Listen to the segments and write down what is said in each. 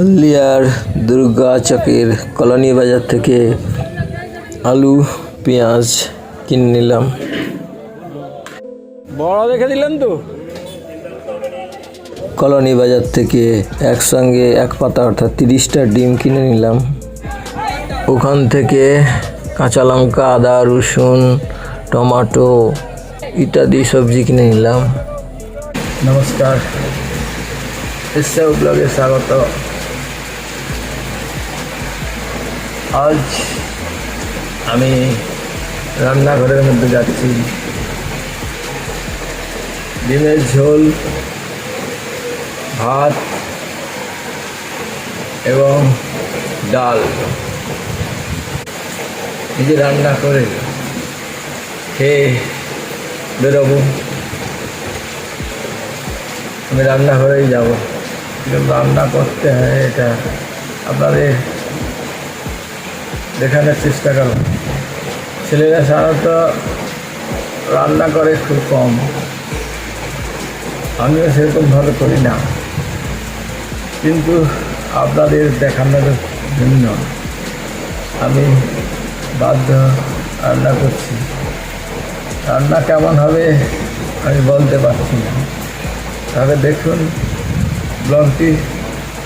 হলদিয়ার দুর্গা চকের কলোনি বাজার থেকে আলু পেঁয়াজ কিনে নিলাম। বড় দেখে দিলেন তো? কলোনি বাজার থেকে একসঙ্গে এক পাতা অর্থাৎ তিরিশটা ডিম কিনে নিলাম। ওখান থেকে কাঁচা লঙ্কা আদা রসুন টমাটো ইত্যাদি সবজি কিনে নিলাম। নমস্কার। এসব ব্লগে স্বাগত। আজ আমি রান্নাঘরের মধ্যে যাচ্ছি। ডিমের ঝোল, ভাত এবং ডাল। নিজে রান্না করে খেয়ে বেরোবো। আমি রান্নাঘরেই যাব। রান্না করতে হয় এটা। আপনাদের দেখানোর চেষ্টা করো। ছেলেরা সাধারণত রান্না করে খুব কম। আমিও সেরকমভাবে করি না। কিন্তু আপনাদের দেখানোর জন্য আমি বাধ্য রান্না করছি। রান্না কেমন হবে আমি বলতে পারছি না। তাহলে দেখুন, ব্লগটি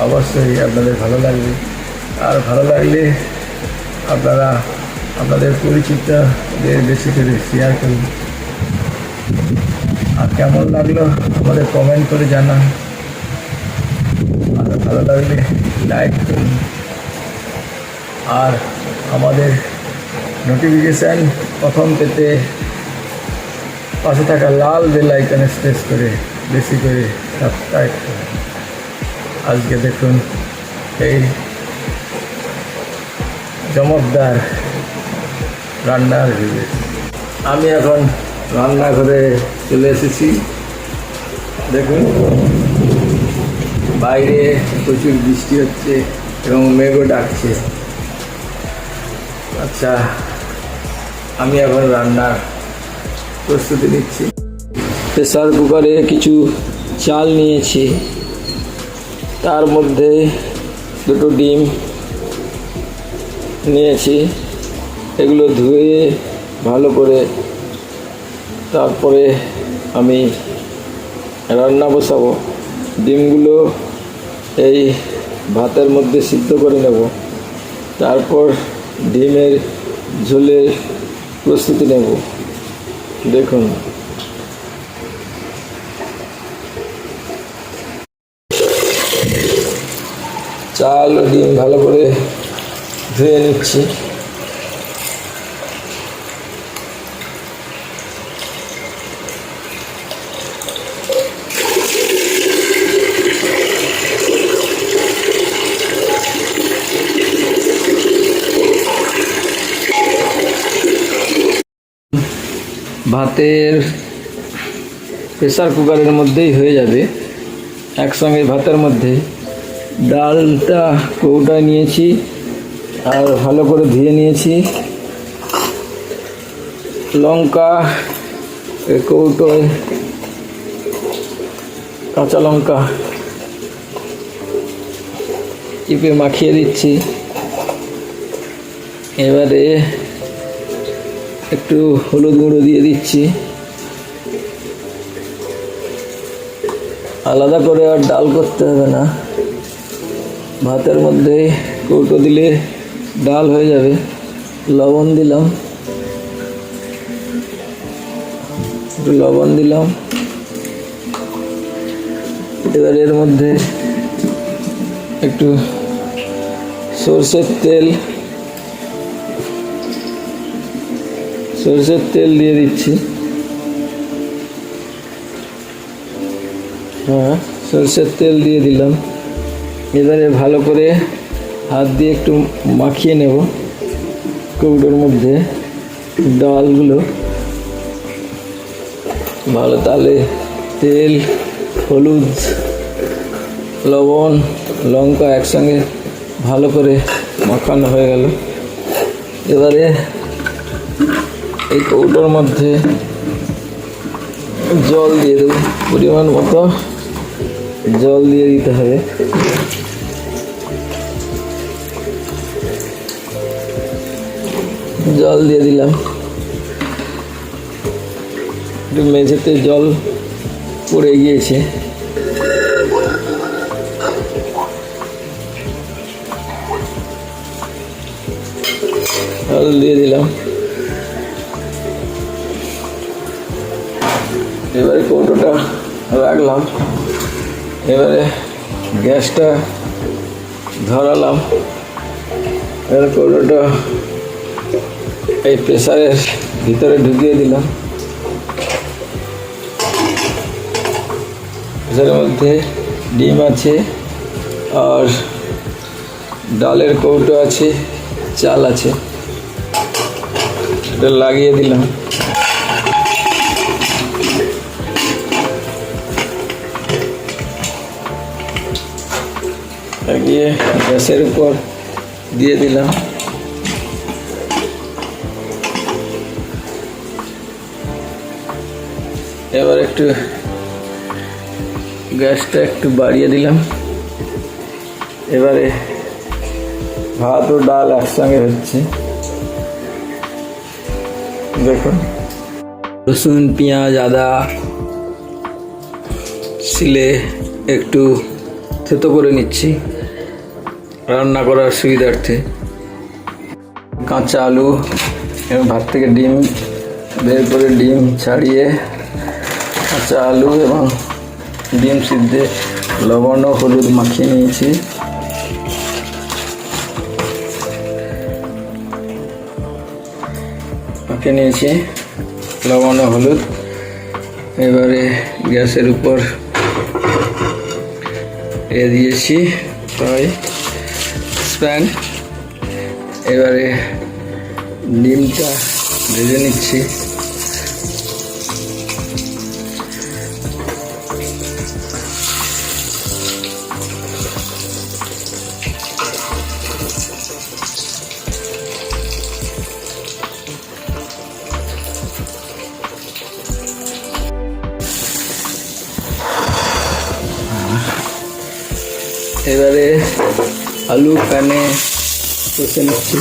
অবশ্যই আপনাদের ভালো লাগবে। আর ভালো লাগলে আপনারা আপনাদের পরিচিতদের বেশি করে শেয়ার করুন। আর কেমন লাগল আমাদের কমেন্ট করে জানান। আর ভালো লাগলে লাইক করুন। আর আমাদের নোটিফিকেশান প্রথম পেতে পাশে থাকা লাল বেল আইকনে প্রেস করে বেশি করে সাবস্ক্রাইব করুন। আজকে দেখুন এই চমকদার রান্নার ভিডিও আমি এখন রান্নাঘরে চলে এসেছি। দেখুন, বাইরে প্রচুর বৃষ্টি হচ্ছে এবং মেঘও ডাকছে। আচ্ছা আমি এখন রান্নার প্রস্তুতি নিচ্ছি। প্রেসার কুকারে কিছু চাল নিয়েছি। তার মধ্যে দুটো ডিম নিয়েছি। এগুলো ধুয়ে ভালো করে তারপরে আমি রান্না বসাবো। ডিমগুলো এই ভাতের মধ্যে সিদ্ধ করে নেব। তারপর ডিমের ঝোলের প্রস্তুতি নেব। দেখুন। চাল ডিম ভালো করে ধুয়ে নিচ্ছি। ভাতের প্রেসার কুকারের মধ্যেই হয়ে যাবে। একসঙ্গে ভাতের মধ্যে ডালটা কৌটা নিয়েছি। আর ভালো করে ধুয়ে নিয়েছি। লঙ্কা কৌটোয় কাঁচা লঙ্কা চিপে মাখিয়ে দিচ্ছি। এবারে একটু হলুদ গুঁড়ো দিয়ে দিচ্ছি। আলাদা করে আর ডাল করতে হবে না। ভাতের মধ্যে কৌটো দিলে ডাল হয়ে যাবে, লবণ দিলাম। একটু লবণ দিলাম। এবার এর মধ্যে একটু সর্ষের তেল, সরষের তেল দিয়ে দিচ্ছি। হ্যাঁ সরষের তেল দিয়ে দিলাম। এবারে ভালো করে হাত দিয়ে একটু মাখিয়ে নেব কৌটোর মধ্যে ডালগুলো। ভালো তালে তেল, হলুদ, লবণ, লঙ্কা একসঙ্গে ভালো করে মাখানো হয়ে গেল। এবারে এই কৌটোর মধ্যে জল দিয়ে দেবো। পরিমাণ মতো জল দিয়ে দিতে হবে। জল দিয়ে দিলাম। একটু মেঝেতে জল পড়ে গিয়েছে। জল দিয়ে দিলাম। এবারে কৌটোটা রাখলাম। এবারে গ্যাসটা ধরালাম। এবার কৌটোটা এই প্রেসারের ভিতরে ঢুকিয়ে দিলাম। প্রেসারের মধ্যে ডিম আছে আর ডালের কৌটো আছে, চাল আছে। এটা লাগিয়ে দিলাম। লাগিয়ে গ্যাসের উপর দিয়ে দিলাম। এবার একটু গ্যাসটা একটু বাড়িয়ে দিলাম। এবারে ভাত ও ডাল একসঙ্গে হচ্ছে। দেখুন। রসুন, পেঁয়াজ, আদা, শিলে একটু থেতো করে নিচ্ছি রান্না করার সুবিধার্থে। কাঁচা আলু এবং ভাত থেকে ডিম, বের করে ডিম ছাড়িয়ে কাঁচা আলু এবং ডিম সিদ্ধে লবণ ও হলুদ মাখিয়ে নিয়েছি। মাখিয়ে নিয়েছি লবণ ও হলুদ। এবারে গ্যাসের উপর এ দিয়েছি তাই স্প্যান এবারে ডিমটা ভেজে নিচ্ছি। এবারে আলু প্যানে কষে নিচ্ছি।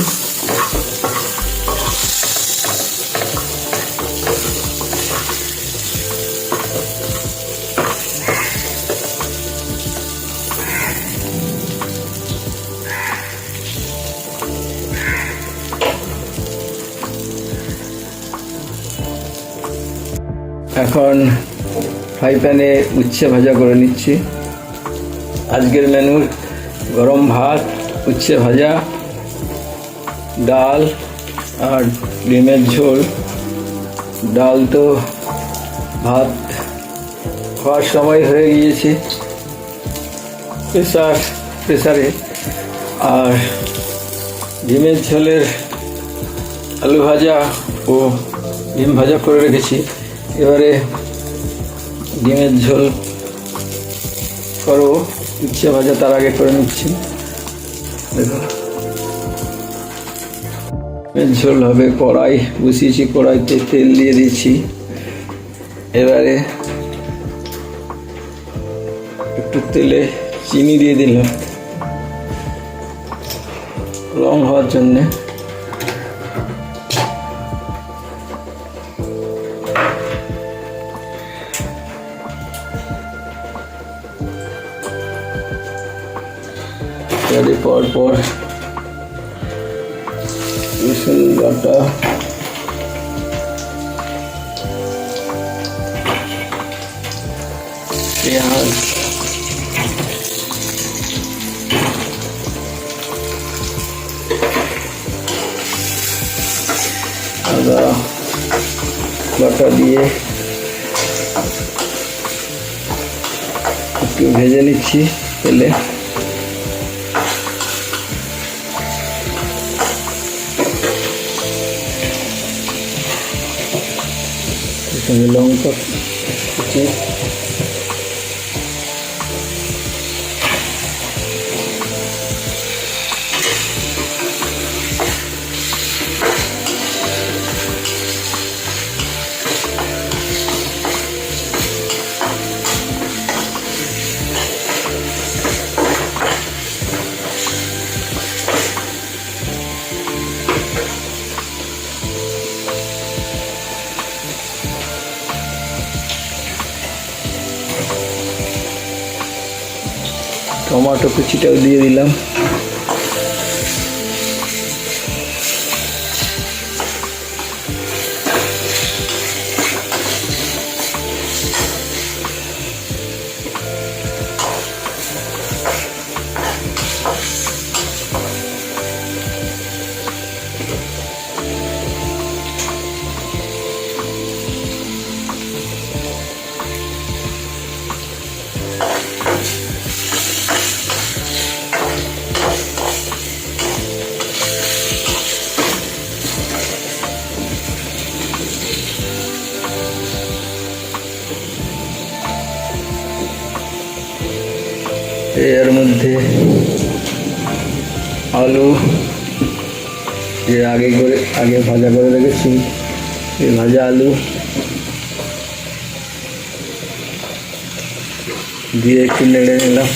এখন ফ্রাই প্যানে উচ্ছে ভাজা করে নিচ্ছি। আজকের মেনুর গরম ভাত, উচ্ছে ভাজা, ডাল আর ডিমের ঝোল। ডাল তো ভাত খাওয়ার সময় হয়ে গিয়েছে প্রেসার, প্রেসারে। আর ডিমের ঝোলের আলু ভাজা ও ডিম ভাজা করে রেখেছি। এবারে ডিমের ঝোল করো উচ্ছে ভাজা তার আগে করে নিচ্ছি। ঝোল হবে কড়াই বসিয়েছি, কড়াইতে তেল দিয়ে দিয়েছি এবারে একটু তেলে চিনি দিয়ে দিলাম। রং হওয়ার জন্যে। এবারে পর রসুন পেঁয়াজ আদা বাটা দিয়ে একটু ভেজে নিচ্ছি তেলে। এখানে লঙ্কা কুচি টমেটো কুচিটাও দিয়ে দিলাম। আগে করে আগে ভাজা করে রেখেছি। এই ভাজা আলু দিয়ে একটু নেড়ে নিলাম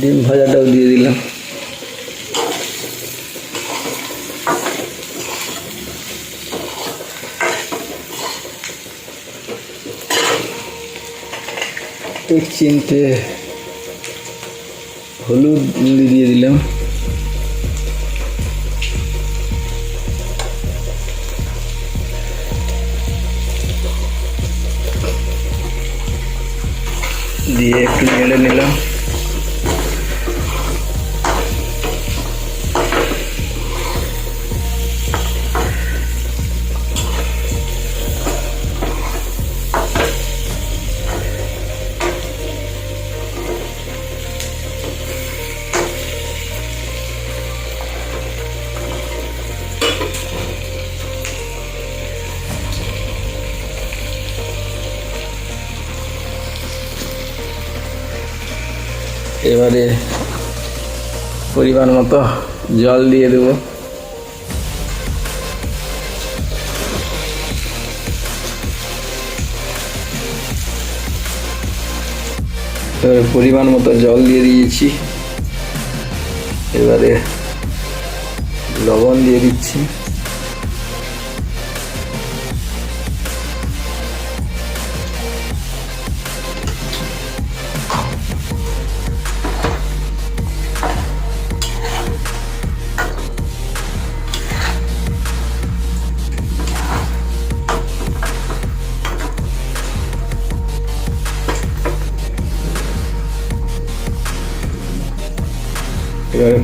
ডিম ভাজাটাও দিয়ে দিলাম। এক চিমটে হলুদ দিয়ে দিলাম। দিয়ে একটু নেড়ে নিলাম। এবারে পরিমাণ মতো জল দিয়ে দেব। পরিমাণ মতো জল দিয়ে দিয়েছি। এবারে লবণ দিয়ে দিচ্ছি।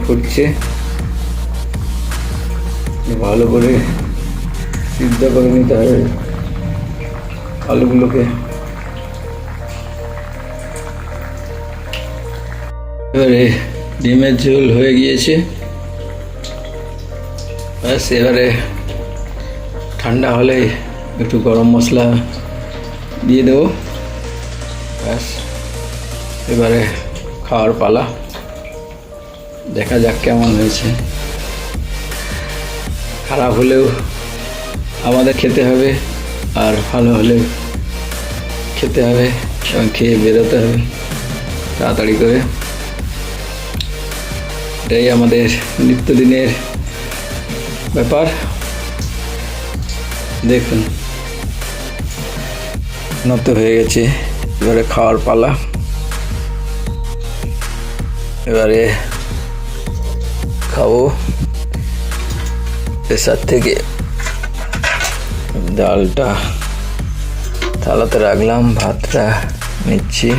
ফুটছে ভালো করে সিদ্ধ করে নিতে হবে আলুগুলোকে। এবারে ডিমের ঝোল হয়ে গিয়েছে। ব্যাস, এবারে ঠান্ডা হলে একটু গরম মশলা দিয়ে দেবো। ব্যাস, এবারে খাওয়ার পালা। দেখা যাক কেমন হয়েছে। খারাপ হলেও আমাদের খেতে হবে, আর ভালো হলেও খেতে হবে, এবং খেয়ে বেরোতে হবে, তাড়াতাড়ি করে। এটাই আমাদের নিত্যদিনের ব্যাপার। দেখুন নত হয়ে গেছে। এবারে খাওয়ার পালা। এবারে খাব। প্রেসার থেকে ডালটা থালাতে রাখলাম ভাতটা নিচ্ছি।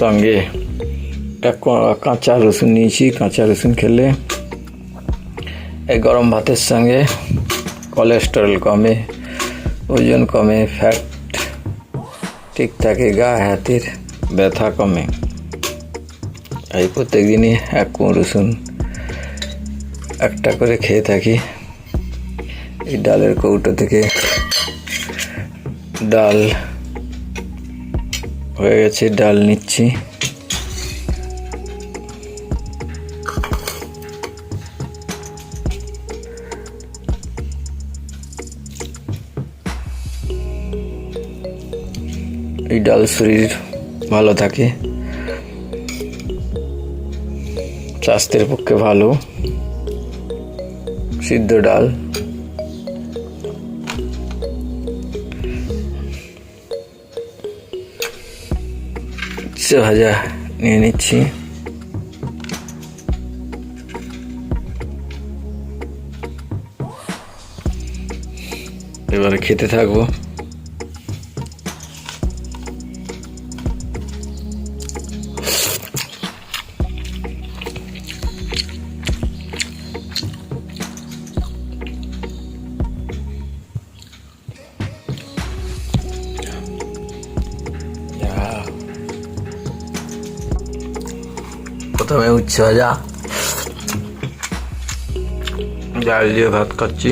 সঙ্গে একটা কাঁচা রসুন নিয়েছি, কাঁচা রসুন খেলে এই গরম ভাতের সঙ্গে কোলেস্টেরল কমে, ওজন কমে ফ্যাট ঠিক থাকে, গা হাতের ব্যথা কমে। এই প্রত্যেক দিনই এক রসুন একটা করে খেয়ে থাকি। এই ডালের কৌটো থেকে ডাল হয়ে গেছে, ডাল নিচ্ছি। এই ডাল শরীর ভালো থাকে। স্বাস্থ্যের পক্ষে ভালো। সিদ্ধ ডাল। উচ্ছে ভাজা নিয়ে নিচ্ছি। এবারে খেতে থাকব। প্রথমে উচ্ছে ভাজা ডাল দিয়ে ভাত খাচ্ছি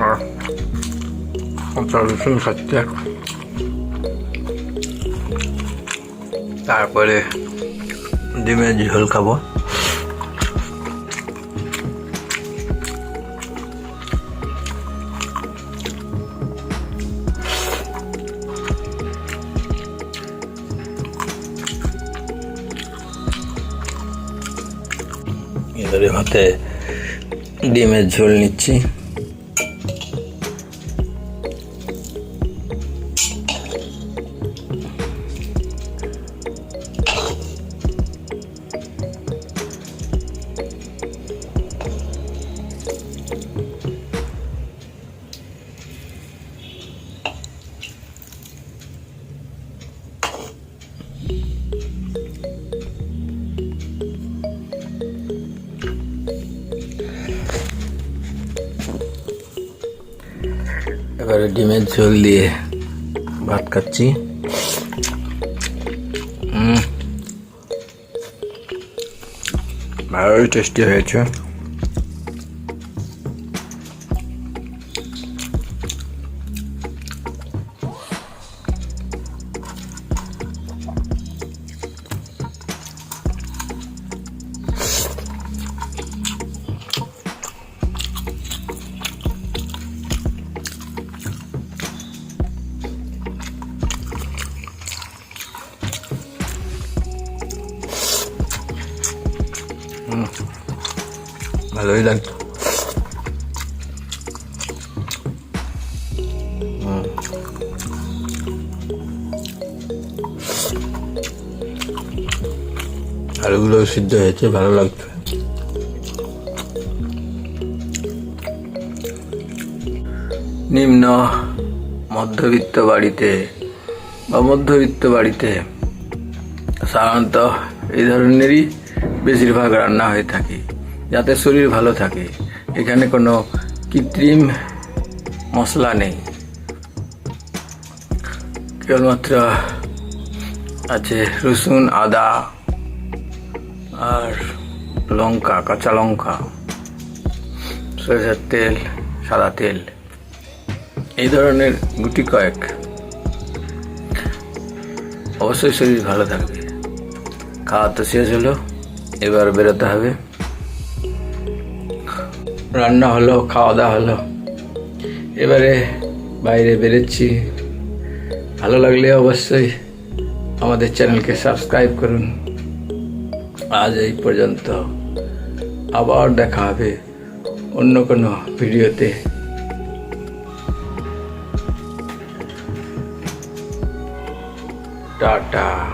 আর কাঁচা রসুন খাচ্ছে তারপরে ডিমের ঝোল খাব ভাতে ডিমের ঝোল নিচ্ছি। এবারে ডিমের ঝোল দিয়ে ভাত খাচ্ছি। ভালোই টেস্টি হয়েছে। লাগতো আলুগুলো সিদ্ধ হয়েছে ভালো লাগছে নিম্ন মধ্যবিত্ত বাড়িতে বা মধ্যবিত্ত বাড়িতে সাধারণত এই ধরনেরই বেশিরভাগ রান্না হয়ে থাকে। যাতে শরীর ভালো থাকে। এখানে কোনো কৃত্রিম মশলা নেই। কেবলমাত্র আছে রসুন, আদা আর লঙ্কা, কাঁচা লঙ্কা, সরষের তেল, সাদা তেল। এই ধরনের গুটি কয়েক অবশ্যই শরীর ভালো থাকবে। খাওয়া তো শেষ হলো, এবার বেরোতে হবে। রান্না হলো খাওয়া দাওয়া হলো। এবারে বাইরে বেরোচ্ছি। ভালো লাগলে অবশ্যই আমাদের চ্যানেলকে সাবস্ক্রাইব করুন। আজ এই পর্যন্ত। আবার দেখা হবে অন্য কোনো ভিডিওতে। টাটা।